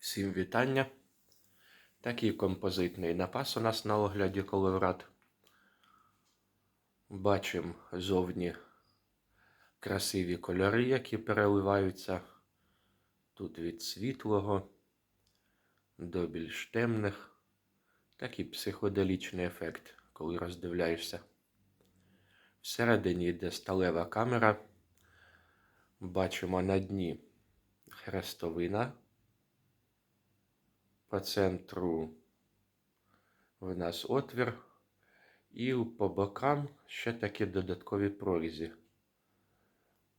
Всім вітання. Такий композитний напас у нас на огляді коловрат. Бачимо зовні красиві кольори, які переливаються. Тут від світлого до більш темних. Такий психоделічний ефект, коли роздивляєшся. Всередині йде сталева камера. Бачимо на дні хрестовина. По центру в нас отвір, і по бокам ще такі додаткові прорізі.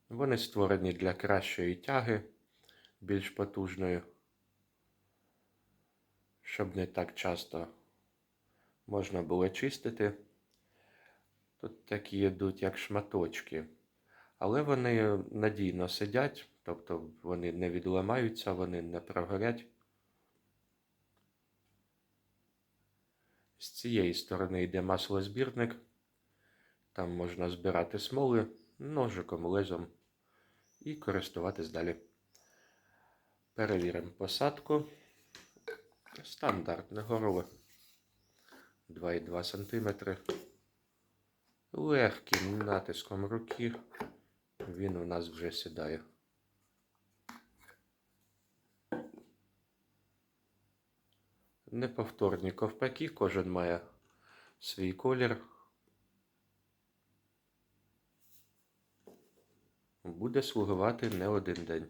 Вони створені для кращої тяги, більш потужної, щоб не так часто можна було чистити. Тут такі йдуть як шматочки, але вони надійно сидять, тобто вони не відламаються, вони не прогорять. З цієї сторони йде маслозбірник. Там можна збирати смоли ножиком, лезом і користуватись далі. Перевіримо посадку. Стандартне горове 2,2 см. Легким натиском руки він у нас вже сідає. Неповторні ковпаки, кожен має свій колір. Буде слугувати не один день.